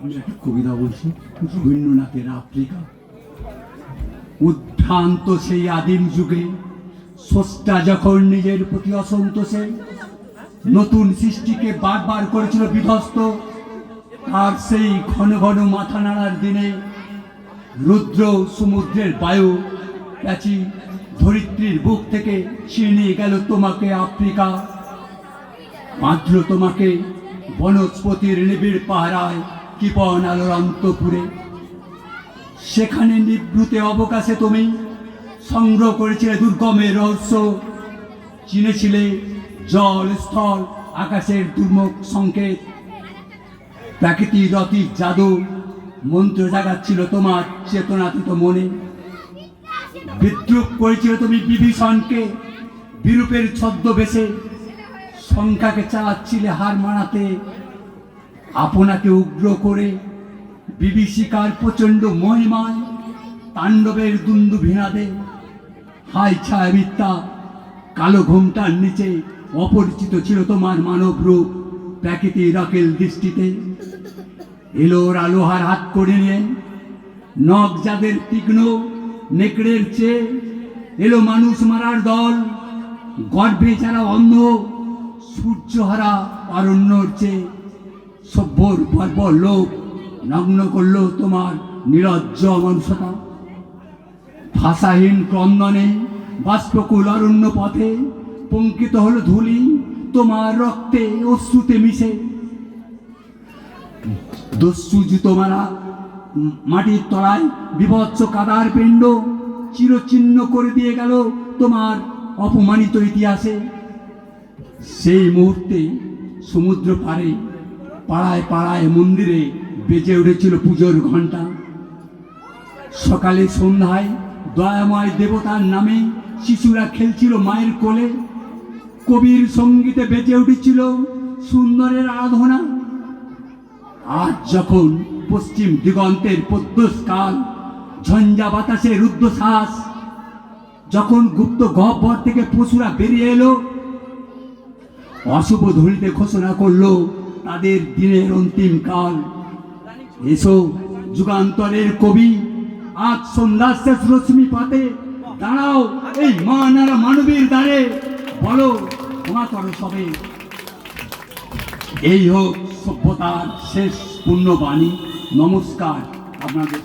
আমি একটা কবিতা বলছি রবীন্দ্রনাথের আফ্রিকা উদ্ভ্রান্ত সেই আদিম যুগে, স্রষ্টা যখন নিজের প্রতি অসন্তোষে, নতুন সৃষ্টিকে বারবার করেছিল বিধ্বস্ত, আর সেই ঘন ঘন মাথা নাড়ার দিনে রুদ্র সমুদ্রের বায়ু প্যাচি ধরিত্রীর বুক থেকে ছিনিয়ে গেল তোমাকে আফ্রিকা। মাত্র তোমাকে বনস্পতির নিবিড় পাহারায় কিপন আলোর অন্তপুরে সেখানে নিভৃতে অবকাশে তুমি সংগ্রহ করেছিলে দুর্গমের রহস্য। চিনেছিলে জল, স্থল, আকাশের দুর্মুখ সংকেত। প্রাকৃতিক রতির জাদু মন্ত্র জাগাচ্ছিল তোমার চেতনাতীত মনে। বিদ্রুপ করেছিল তুমি বিভীষণকে বিরূপের ছদ্মবেশে। সংখ্যাকে চালাচ্ছিলে হার মানাতে। আপনাকে উগ্র করে বিভীষিকার প্রচণ্ড মহিমায় তাণ্ডবের দুন্দু ভিনাদে হাই ছায় মিথ্যা কালো ঘুমটার নিচে অপরিচিত ছিল তোমার মানব রূপ প্রাকৃতিক রকেল দৃষ্টিতে। এলোর আলোহার হাত করে নিয়ে, নখ যাদের তীক্ষ্ণ নেকড়ের চেয়ে। এলো মানুষ মারার দল, গর্ভে যারা অন্ধ, সূর্যহারা অরণ্যর চেয়ে। সভ্যর বর্বর লোক নগ্ন করল তোমার নিরজ্জ মনুষতা ভাষাহীন ক্রন্দনে বাষ্পকুল অরণ্য পথে পঙ্কিত হলো ধুলি, তোমার রক্তে অশ্রুতে মিশে। দস্যু জুতো মারা মাটির তলায় বিভৎস কাদার পিণ্ড চিরচিহ্ন করে দিয়ে গেল তোমার অপমানিত ইতিহাসে। সেই মুহূর্তে সমুদ্র পারে পাড়ায় পাড়ায় মন্দিরে বেজে উঠেছিল পুজোর ঘণ্টা। সকালে সন্ধ্যায় দয়াময় দেবতার নামে শিশুরা খেলছিল মায়ের কোলে। কবির সঙ্গীতে বেজে উঠেছিল সুন্দরের আরাধনা। আজ যখন পশ্চিম দিগন্তের প্রদ্যোষকাল ঝঞ্ঝা বাতাসে রুদ্ধশ্বাস, যখন গুপ্ত গহ্বর থেকে পশুরা বেরিয়ে এলো, অশুভ ধ্বনিতে ঘোষণা করল তাদের দিনের অন্তিম কাল। এসো, যুগান্তরের কবি, আজ সন্ধ্যার শেষ রশ্মি পাতে, দাঁড়াও এই মানারা মানবীর দ্বারে। বলো ক্ষমা করো সবে। এই হোক সভ্যতার শেষ পূর্ণবাণী নমস্কার, আপনাদের